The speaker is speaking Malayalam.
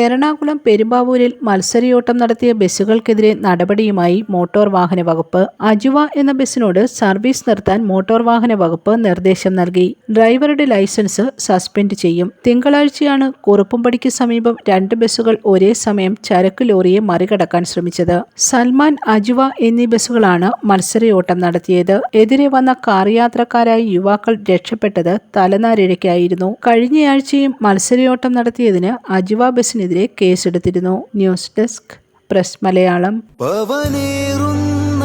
എറണാകുളം പെരുമ്പാവൂരിൽ മത്സരയോട്ടം നടത്തിയ ബസ്സുകൾക്കെതിരെ നടപടിയുമായി മോട്ടോർ വാഹന വകുപ്പ് അജുവ എന്ന ബസ്സിനോട് സർവീസ് നിർത്താൻ മോട്ടോർ വാഹന വകുപ്പ് നിർദ്ദേശം നൽകി. ഡ്രൈവറുടെ ലൈസൻസ് സസ്പെൻഡ് ചെയ്യും. തിങ്കളാഴ്ചയാണ് കുറുപ്പുംപടിക്ക് സമീപം രണ്ട് ബസ്സുകൾ ഒരേ സമയം ചരക്ക് ലോറിയെ മറികടക്കാൻ ശ്രമിച്ചത്. സൽമാൻ അജുവ എന്നീ ബസ്സുകളാണ് മത്സരയോട്ടം നടത്തിയത്. എതിരെ വന്ന കാർ യാത്രക്കാരായ യുവാക്കൾ രക്ഷപ്പെട്ടത് തലനാരിഴയ്ക്കായിരുന്നു. കഴിഞ്ഞയാഴ്ചയും മത്സരയോട്ടം നടത്തിയതിന് അജുവ ബസ്സിനെതിരെ കേസെടുത്തിരുന്നു ന്യൂസ് ഡെസ്ക് പ്രസ് മലയാളം. പവനേറുന്ന